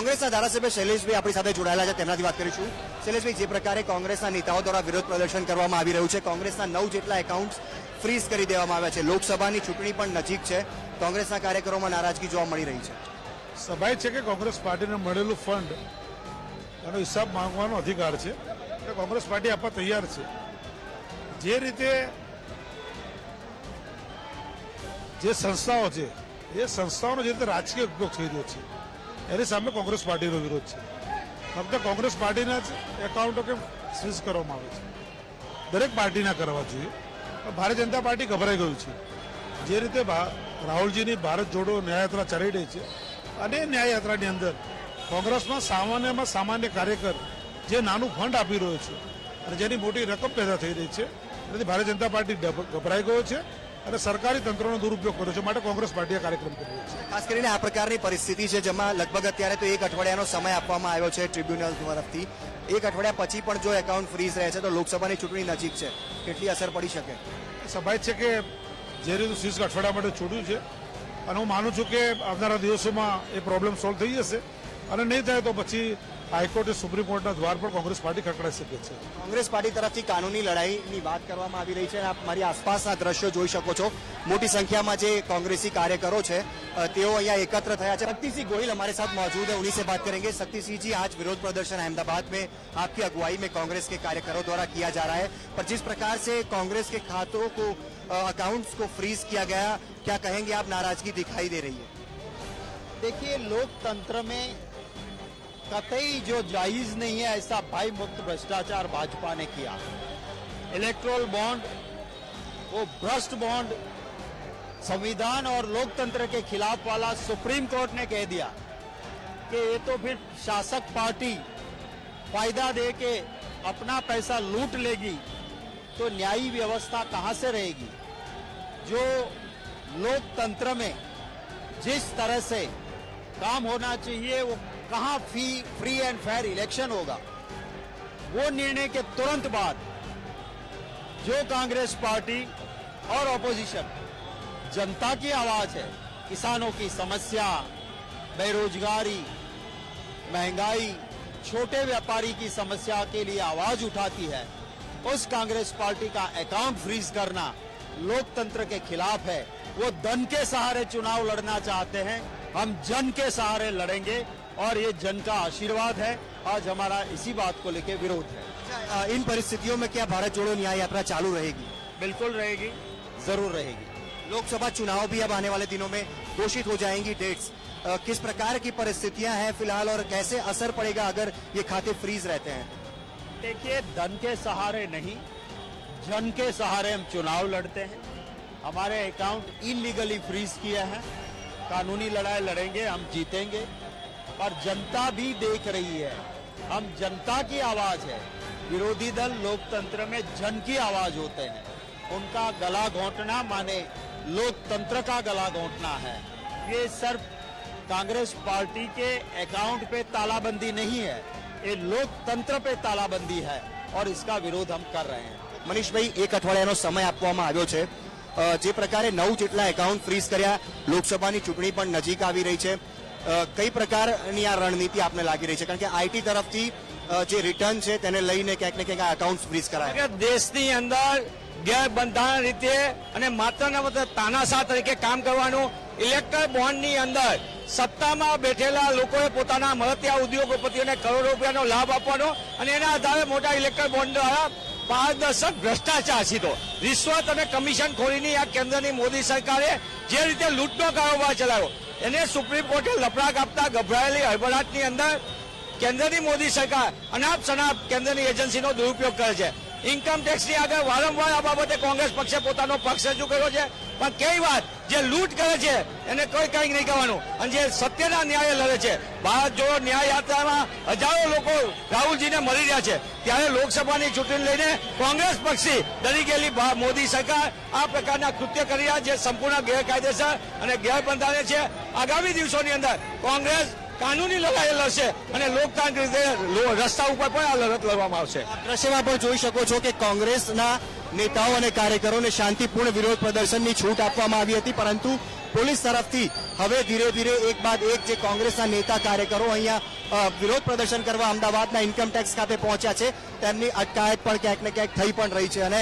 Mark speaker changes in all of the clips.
Speaker 1: કોંગ્રેસના ધારાસભ્ય શૈલેષભાઈ આપણી સાથે જોડાયેલા છે, તેમનાથી વાત કરીશું. શૈલેષભાઈ, જે પ્રકારે કોંગ્રેસના નેતાઓ દ્વારા વિરોધ પ્રદર્શન કરવામાં આવી રહ્યું છે, કોંગ્રેસના નવ જેટલા એકાઉન્ટ ફ્રીઝ કરી દેવામાં આવ્યા છે. લોકસભાની ચૂંટણી પણ નજીક છે. કોંગ્રેસના કાર્યકરોમાં નારાજગી જોવા મળી રહી છે.
Speaker 2: સભાય છે કે કોંગ્રેસ પાર્ટીને મળેલું ફંડ એનો હિસાબ માંગવાનો અધિકાર છે એટલે કોંગ્રેસ પાર્ટી આપવા તૈયાર છે. જે રીતે જે સંસ્થાઓ છે, એ સંસ્થાઓનો જે રીતે રાજકીય ઉપયોગ થઈ રહ્યો છે એની સામે કોંગ્રેસ પાર્ટીનો વિરોધ છે. ફક્ત કોંગ્રેસ પાર્ટીના જ એકાઉન્ટો કેમ સ્વિચ કરવામાં આવે છે? દરેક પાર્ટીના કરવા જોઈએ. પણ ભારતીય જનતા પાર્ટી ગભરાઈ ગયું છે. જે રીતે રાહુલજીની ભારત જોડો ન્યાયયાત્રા ચાલી રહી છે અને ન્યાયયાત્રાની અંદર કોંગ્રેસમાં સામાન્યમાં સામાન્ય કાર્યકર જે નાનું ફંડ આપી રહ્યો છે અને જેની મોટી રકમ પેદા થઈ રહી છે, એનાથી ભારતીય જનતા પાર્ટી ગભરાઈ ગયો છે. અને સરકારી તંત્રનો દુરુપયોગ કર્યો છે માટે કોંગ્રેસ પાર્ટીએ કાર્યક્રમ કર્યો છે.
Speaker 1: ખાસ કરીને આ પ્રકારની પરિસ્થિતિ છે જેમાં લગભગ અત્યારે તો એક અઠવાડિયાનો સમય આપવામાં આવ્યો છે ટ્રિબ્યુનલ તરફથી. એક અઠવાડિયા પછી પણ જો એકાઉન્ટ ફ્રીઝ રહે છે તો લોકસભાની ચૂંટણી નજીક છે. કેટલી અસર પડી શકે?
Speaker 2: સ્વાભાવિક છે કે જે રીતે શીર્ષ અઠવાડિયા માટે છોડ્યું છે અને હું માનું છું કે આવનારા દિવસોમાં એ પ્રોબ્લેમ સોલ્વ થઈ જશે. અને નહીં થાય તો પછી હાઈકોર્ટે સુપ્રીમ કોર્ટના દ્વાર પર કોંગ્રેસ પાર્ટી ખકડાઈ શકે છે
Speaker 1: કોંગ્રેસ પાર્ટી તરફથી કાનૂની લડાઈની વાત કરવામાં આવી રહી છે અને આપ મારી આસપાસના દ્રશ્યો જોઈ શકો છો મોટી સંખ્યામાં જે કોંગ્રેસી કાર્યકરો છે અ, તેઓ અહીંયા एकत्र થયા છે शक्ति गोहिल हमारे साथ मौजूद है उन्हीं से बात करेंगे शक्ति सिंह जी आज विरोध प्रदर्शन अहमदाबाद में आपकी अगुवाई में कांग्रेस के कार्यकरों द्वारा किया जा रहा है पर जिस प्रकार से कांग्रेस के खातों को अकाउंट्स को फ्रीज किया गया क्या कहेंगे आप नाराजगी दिखाई दे रही है
Speaker 3: देखिए लोकतंत्र में कतई जो जायज़ नहीं है, ऐसा भाई मुक्त भ्रष्टाचार भाजपा ने किया। इलेक्ट्रोल बॉन्ड वो भ्रष्ट बॉन्ड संविधान और लोकतंत्र के खिलाफ वाला सुप्रीम कोर्ट ने कह दिया कि ये तो फिर शासक पार्टी फ़ायदा दे के अपना पैसा लूट लेगी तो न्यायी व्यवस्था कहाँ से रहेगी? जो लोकतंत्र में जिस तरह से काम होना चाहिए, वो कहाँ फ़ी फ्री एंड फेयर इलेक्शन होगा? वो निर्णय के तुरंत बाद जो कांग्रेस पार्टी और ऑपोजिशन जनता की आवाज़ है, किसानों की समस्या, बेरोजगारी, महँगाई, छोटे व्यापारी की समस्या के लिए आवाज़ उठाती है, उस कांग्रेस पार्टी का अकाउंट फ्रीज करना लोकतंत्र के खिलाफ है। वो धन के सहारे चुनाव लड़ना चाहते हैं, हम जन के सहारे लड़ेंगे और ये जन का आशीर्वाद है। आज हमारा इसी बात को लेकर विरोध है।
Speaker 1: अ, इन परिस्थितियों में क्या भारत जोड़ो न्याय यात्रा चालू रहेगी?
Speaker 3: बिल्कुल रहेगी। ज़रूर रहेगी।
Speaker 1: लोकसभा चुनाव भी अब आने वाले दिनों में घोषित हो जाएँगी डेट्स। किस प्रकार की परिस्थितियाँ हैं फ़िलहाल और कैसे असर पड़ेगा अगर ये खाते फ्रीज रहते हैं?
Speaker 3: देखिए धन के सहारे नहीं जन के सहारे हम चुनाव लड़ते हैं। हमारे अकाउंट इलीगली फ्रीज किए हैं। कानूनी लड़ाई लड़ेंगे हम जीतेंगे। पर जनता भी देख रही है हम जनता की आवाज है विरोधी दल लोकतंत्र में जन की आवाज होते हैं उनका गला घोंटना माने लोकतंत्र का गला घोंटना है ये सिर्फ कांग्रेस पार्टी के अकाउंट पे तालाबंदी नहीं है ये लोकतंत्र पे तालाबंदी है और इसका विरोध हम कर रहे हैं
Speaker 1: મનીષભાઈ એક અઠવાડિયાનો સમય આપવામાં આવ્યો છે અ, જે પ્રકારે નવ જેટલા એકાઉન્ટ ફ્રીઝ કર્યા લોકસભાની ચૂંટણી પણ નજીક આવી રહી છે અ, કઈ પ્રકારની આ રણનીતિ આપને લાગી રહી છે? કારણ કે આઈટી તરફથી જે રિટર્ન છે તેને લઈને ક્યાંક ને ક્યાંક એકાઉન્ટ ફ્રીઝ કરાય.
Speaker 4: દેશની અંદર ગેરબંધારણ રીતે અને માત્ર ને માત્ર તાનાશાહ તરીકે કામ કરવાનું ઇલેક્ટર બોન્ડની અંદર સત્તામાં બેઠેલા લોકોએ પોતાના મળતિયા ઉદ્યોગપતિઓને કરોડો રૂપિયાનો લાભ આપવાનો અને એના આધારે મોટા ઇલેક્ટર બોન્ડ દ્વારા પારદર્શક ભ્રષ્ટાચાર સીધો. રિશ્વત અને કમિશન ખોરીની આ કેન્દ્રની મોદી સરકારે જે રીતે લૂંટનો કારોબાર ચલાવ્યો એને સુપ્રીમ કોર્ટે લપડાક આપતા ગભરાયેલી હળબડાટની અંદર કેન્દ્રની મોદી સરકાર અનાપ શનાપ કેન્દ્રની એજન્સીનો દુરુપયોગ કરે છે. ઇન્કમ ટેક્સની આગળ વારંવાર આ બાબતે કોંગ્રેસ પક્ષે પોતાનો પક્ષ રજૂ કર્યો છે. પણ કઈ વાત, જે લૂંટ કરે છે, એને કોઈ કંઈક નહીં કહેવાનું અને જે સત્યના ન્યાય લડે છે, ભારત જોડો ન્યાય યાત્રામાં હજારો લોકો રાહુલજીને મળી રહ્યા છે. ત્યારે લોકસભાની ચૂંટણી લઈને કોંગ્રેસ પક્ષી ગયેલી મોદી સરકાર આ પ્રકારના કૃત્ય કરી રહ્યા છે. સંપૂર્ણ ગેરકાયદેસર અને ગેરબંધારે છે. આગામી દિવસોની અંદર કોંગ્રેસ કાનૂની લડાઈ લડશે અને લોકતાંત્રિક રીતે રસ્તા ઉપર પણ આ લડત લડવામાં આવશે.
Speaker 1: દ્રશ્યમાં પણ જોઈ શકો છો કે કોંગ્રેસના નેતાઓ અને કાર્યકરોને શાંતિપૂર્ણ વિરોધ પ્રદર્શનની છૂટ આપવામાં આવી હતી, પરંતુ પોલીસ તરફથી હવે ધીરે ધીરે એક બાદ એક જે કોંગ્રેસના નેતા કાર્યકરો અહીંયા વિરોધ પ્રદર્શન કરવા અમદાવાદના ઇન્કમટેક્સ ખાતે પહોંચ્યા છે, તેમની અટકાયત પણ ક્યાંક ને ક્યાંક થઈ પણ રહી છે. અને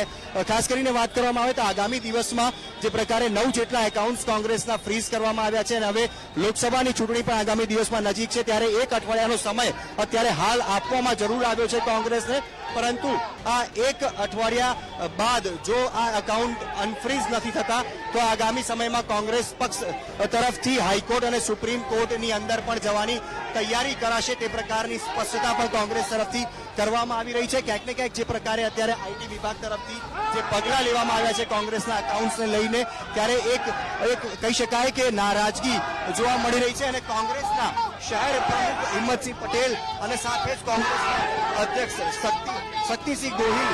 Speaker 1: ખાસ કરીને વાત કરવામાં આવે તો આગામી દિવસમાં જે પ્રકારે નવ જેટલા એકાઉન્ટ્સ કોંગ્રેસના ફ્રીઝ કરવામાં આવ્યા છે અને હવે લોકસભાની ચૂંટણી પણ આગામી દિવસમાં નજીક છે, ત્યારે એક અઠવાડિયાનો સમય અત્યારે હાલ આપવામાં જરૂર આવ્યો છે કોંગ્રેસને. પરંતુ આ એક અઠવાડિયા બાદ જો આ એકાઉન્ટ અનફ્રીઝ નથી થતા, તો આગામી સમયમાં કોંગ્રેસ પક્ષ તરફથી હાઈકોર્ટ અને સુપ્રીમ કોર્ટની અંદર પણ જવાની તૈયારી કરાશે તે પ્રકારની સ્પષ્ટતા પણ કોંગ્રેસ તરફથી કરવામાં આવી રહી છે. ક્યાંક ને ક્યાંક જે પ્રકારે અત્યારે આઈટી વિભાગ તરફથી જે પગલાં લેવામાં આવ્યા છે કોંગ્રેસના એકાઉન્ટ્સને લઈને, ત્યારે એક એક કહી શકાય કે નારાજગી જોવા મળી રહી છે અને કોંગ્રેસના શહેર પ્રમુખ હિંમતસિંહ પટેલ અને સાથે જ કોંગ્રેસના અધ્યક્ષ શક્તિ શક્તિસિંહ ગોહિલ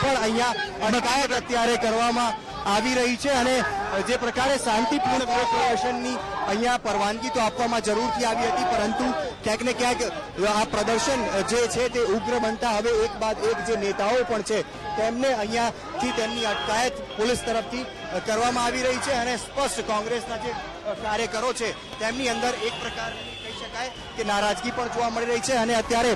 Speaker 1: પણ અહીંયા અટકાયત અત્યારે કરવામાં આવી રહી છે અને જે પ્રકારે શાંતિપૂર્ણ વિરોધ પ્રદર્શનની અહીંયા પરવાનગી તો આપવામાં જરૂરથી આવી હતી, પરંતુ ક્યાંક ને ક્યાંક આ પ્રદર્શન જે છે તે ઉગ્ર બનતા હવે એક બાદ એક જે નેતાઓ પણ છે, તેમને અહીંયાથી તેમની અટકાયત પોલીસ તરફથી કરવામાં આવી રહી છે અને સ્પષ્ટ કોંગ્રેસના જે કાર્યકરો છે, તેમની અંદર એક પ્રકારની શકાય કે નારાજગી પણ જોવા મળી રહી છે અને અત્યારે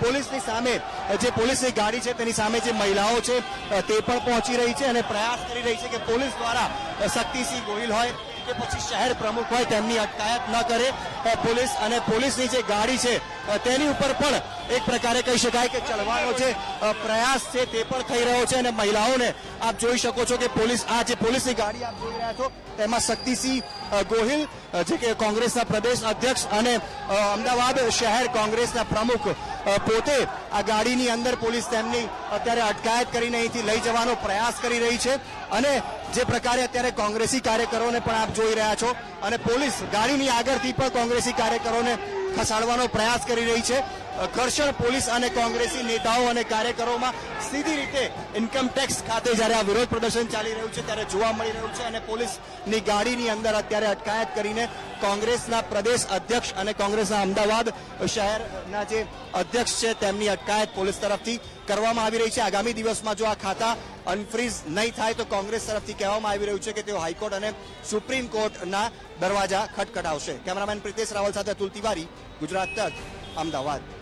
Speaker 1: પોલીસની સામે જે પોલીસની ગાડી છે તેની સામે જે મહિલાઓ છે તે પણ પહોંચી રહી છે અને પ્રયાસ કરી રહી છે કે પોલીસ દ્વારા શક્તિસિંહ ગોહિલ હોય કે પછી શહેર પ્રમુખ હોય તેમની અટકાયત ન કરે પોલીસ અને પોલીસની જે ગાડી છે તેની ઉપર પણ એક પ્રકારે કહી શકાય કે ચડવાનો જે પ્રયાસ છે તે પણ થઈ રહ્યો છે અને મહિલાઓને આપ જોઈ શકો છો કે પોલીસ, આ જે પોલીસની ગાડી આપ જોઈ રહ્યા છો, તેમાં શક્તિસિંહ ગોહિલ જે કે કોંગ્રેસના પ્રદેશ અધ્યક્ષ અને અમદાવાદ શહેર કોંગ્રેસના પ્રમુખ પોતે આ ગાડીની અંદર પોલીસ તેમની અત્યારે અટકાયત કરીને અહીંથી લઈ જવાનો પ્રયાસ કરી રહી છે અને જે પ્રકારે અત્યારે કોંગ્રેસી કાર્યકરોને પણ આપ જોઈ રહ્યા છો અને પોલીસ ગાડીની આગળથી પણ કોંગ્રેસી કાર્યકરોને ખસાડવાનો પ્રયાસ કરી રહી છે. ઘર્ષણ પોલીસ અને કોંગ્રેસી નેતાઓ અને કાર્યકરોમાં સીધી રીતે ઇન્કમટેક્સ ખાતે જ્યારે આ વિરોધ પ્રદર્શન ચાલી રહ્યું છે, ત્યારે જોવા મળી રહ્યું છે અને પોલીસની ગાડીની અંદર અત્યારે અટકાયત કરીને કોંગ્રેસના પ્રદેશ અધ્યક્ષ અને કોંગ્રેસના અમદાવાદ શહેરના જે અધ્યક્ષ છે, તેમની અટકાયત પોલીસ તરફથી કરવામાં આવી રહી છે. આગામી દિવસમાં જો આ ખાતા અનફ્રીઝ નહીં થાય તો કોંગ્રેસ તરફથી કહેવામાં આવી રહ્યું છે કે તેઓ હાઈકોર્ટ અને સુપ્રીમ કોર્ટના દરવાજા ખટખટાવશે. કેમેરામેન પ્રિતેશ રાવલ સાથે અતુલ તિવારી, ગુજરાત તક, અમદાવાદ.